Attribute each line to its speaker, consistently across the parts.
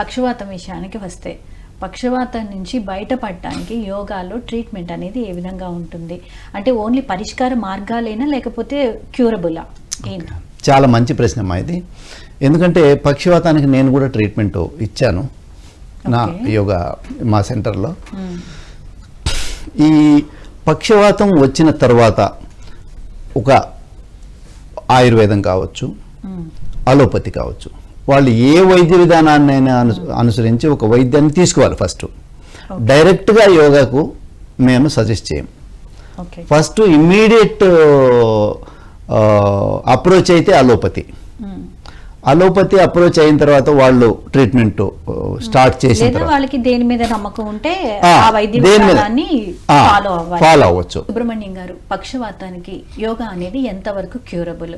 Speaker 1: పక్షవాతం విషయానికి వస్తే పక్షవాతం నుంచి బయటపడటానికి యోగాలో ట్రీట్మెంట్ అనేది ఏ విధంగా ఉంటుంది? అంటే ఓన్లీ పరిష్కార మార్గాలేనా లేకపోతే క్యూరబులా? ఏంటి?
Speaker 2: చాలా మంచి ప్రశ్న అమ్మా ఇది. ఎందుకంటే పక్షవాతానికి నేను కూడా ట్రీట్మెంట్ ఇచ్చాను నా. యోగా మా సెంటర్లో. ఈ పక్షవాతం వచ్చిన తర్వాత ఒక ఆయుర్వేదం కావచ్చు. అలోపతి కావచ్చు. వాళ్ళు ఏ వైద్య విధానాన్ని అయినా అను అనుసరించి ఒక వైద్యాన్ని తీసుకోవాలి ఫస్ట్. డైరెక్ట్గా యోగాకు మేము సజెస్ట్ చేయం.
Speaker 1: ఓకే.
Speaker 2: ఫస్ట్ ఇమ్మీడియట్ అప్రోచ్ అయితే అలోపతి. అలోపతి అప్రోచ్ అయిన తర్వాత వాళ్ళు ట్రీట్మెంట్ స్టార్ట్ చేసిన తర్వాత.
Speaker 1: వాళ్ళకి దేని మీద నమ్మకం ఉంటే ఫాలో
Speaker 2: అవ్వచ్చు.
Speaker 1: సుబ్రహ్మణ్యం గారు పక్షవాతానికి యోగా అనేది ఎంతవరకు క్యూరబుల్?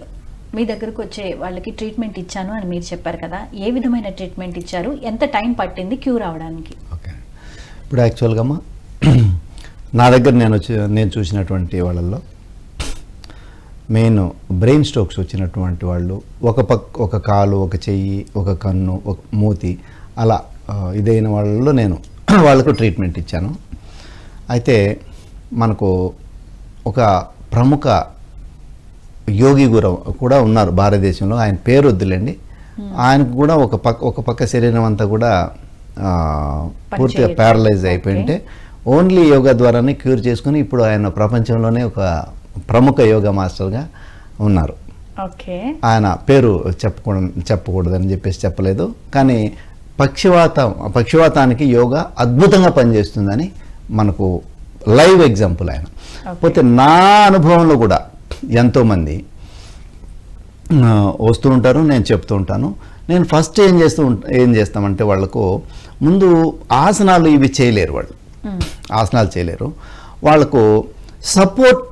Speaker 1: మీ దగ్గరకు వచ్చే వాళ్ళకి ట్రీట్మెంట్ ఇచ్చాను అని మీరు చెప్పారు కదా ఏ విధమైన ట్రీట్మెంట్ ఇచ్చారు ఎంత టైం పట్టింది క్యూర్ అవడానికి?
Speaker 2: ఓకే. ఇప్పుడు యాక్చువల్గా అమ్మా నా దగ్గర నేను వచ్చి నేను చూసినటువంటి వాళ్ళల్లో మెయిన్ బ్రెయిన్ స్ట్రోక్స్ వచ్చినటువంటి వాళ్ళు ఒక పక్ ఒక కాలు ఒక చెయ్యి ఒక కన్ను ఒక మూతి అలా ఇదైన వాళ్ళలో నేను వాళ్ళకు ట్రీట్మెంట్ ఇచ్చాను. అయితే మనకు ఒక ప్రముఖ యోగి గుర కూడా ఉన్నారు భారతదేశంలో. ఆయన పేరు వద్దులేండి. ఆయనకు కూడా ఒక పక్క ఒక పక్క శరీరం అంతా కూడా పూర్తిగా. ప్యారలైజ్ అయిపోయింటే ఓన్లీ యోగా ద్వారానే క్యూర్ చేసుకుని ఇప్పుడు ఆయన ప్రపంచంలోనే ఒక ప్రముఖ యోగా మాస్టర్గా ఉన్నారు.
Speaker 1: ఓకే
Speaker 2: ఆయన పేరు చెప్పకూడదు చెప్పకూడదని చెప్పేసి చెప్పలేదు. కానీ పక్షవాతం పక్షవాతానికి యోగా అద్భుతంగా పనిచేస్తుందని మనకు లైవ్ ఎగ్జాంపుల్ ఆయన. పోతే నా అనుభవంలో కూడా ఎంతోమంది వస్తూ ఉంటారు నేను చెప్తూ ఉంటాను నేను ఫస్ట్ ఏం చేస్తూ ఉంటా ఏం చేస్తామంటే వాళ్ళకు ముందు ఆసనాలు ఇవి చేయలేరు వాళ్ళు. ఆసనాలు చేయలేరు వాళ్ళకు సపోర్ట్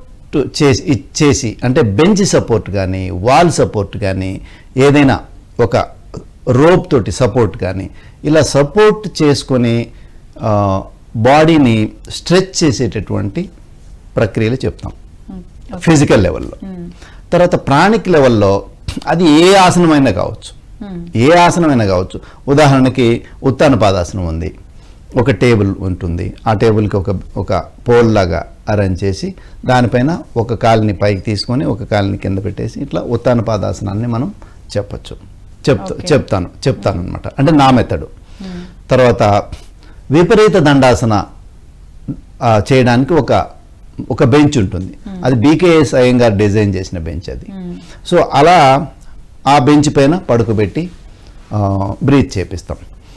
Speaker 2: చేసి ఇచ్చేసి అంటే బెంచ్ సపోర్ట్ కానీ వాల్ సపోర్ట్ కానీ ఏదైనా ఒక రోప్ తోటి సపోర్ట్ కానీ ఇలా సపోర్ట్ చేసుకొని బాడీని స్ట్రెచ్ చేసేటటువంటి ప్రక్రియలు చెప్తాం. ఫిజికల్ లెవెల్లో
Speaker 1: మ్మ్.
Speaker 2: తర్వాత ప్రాణిక్ లెవెల్లో అది ఏ ఆసనమైనా కావచ్చు.
Speaker 1: మ్మ్.
Speaker 2: ఏ ఆసనమైనా కావచ్చు. ఉదాహరణకి ఉత్తాన పాదాసనం ఉంది. ఒక టేబుల్ ఉంటుంది. ఆ టేబుల్కి ఒక ఒక పోల్ లాగా అరేంజ్ చేసి దానిపైన ఒక కాలుని పైకి తీసుకొని ఒక కాలుని కింద పెట్టేసి ఇట్లా ఉత్తాన పాదాసనాన్ని మనం చెప్పచ్చు. చెప్తా. చెప్తాను చెప్తాను అనమాట అంటే నా మెథడు.
Speaker 1: మ్మ్.
Speaker 2: తర్వాత విపరీత దండాసన చేయడానికి ఒక ఒక బెంచ్ ఉంటుంది. అది బీకేఎస్ అయ్యంగారు డిజైన్ చేసిన బెంచ్ అది.
Speaker 1: మ్మ్.
Speaker 2: సో అలా ఆ బెంచ్ పైన పడుకోబెట్టి బ్రీత్ చేపిస్తాం.